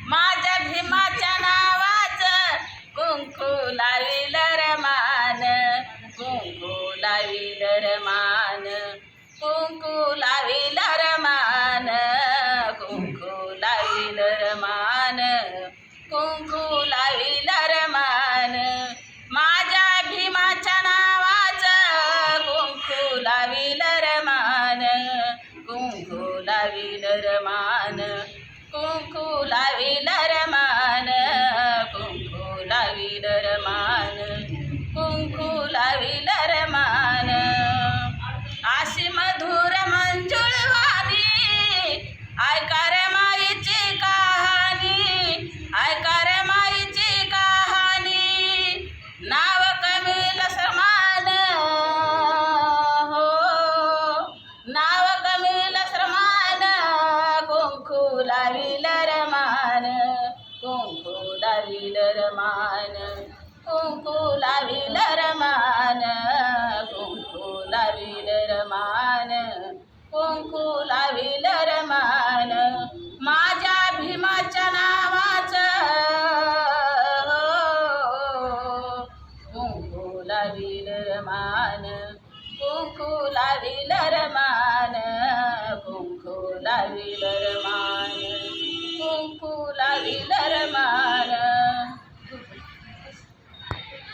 माझ्या भीमाच्या नावाच कुंकू लाविल रमान. कुंकू लाविल रमान. कुंकू लाविल रमान. कुंकू लाविल रमान. कुंकू लाविल रमान. माझ्या भीमाच्या नावाच कुंकू लाविल रमान. कुंकू लाविल रमान. कुंकू लावी नरमान कुंकू लावी नरमा लाविल रमान कुंकू लाविल रमान कुंकू लाविल रमान कुंकू लाविल रमान कुंकू लाविल रमान. माझ्या भीमाच्या नावाचं कुंकू लाविल रमान कुंकू लाविल रमान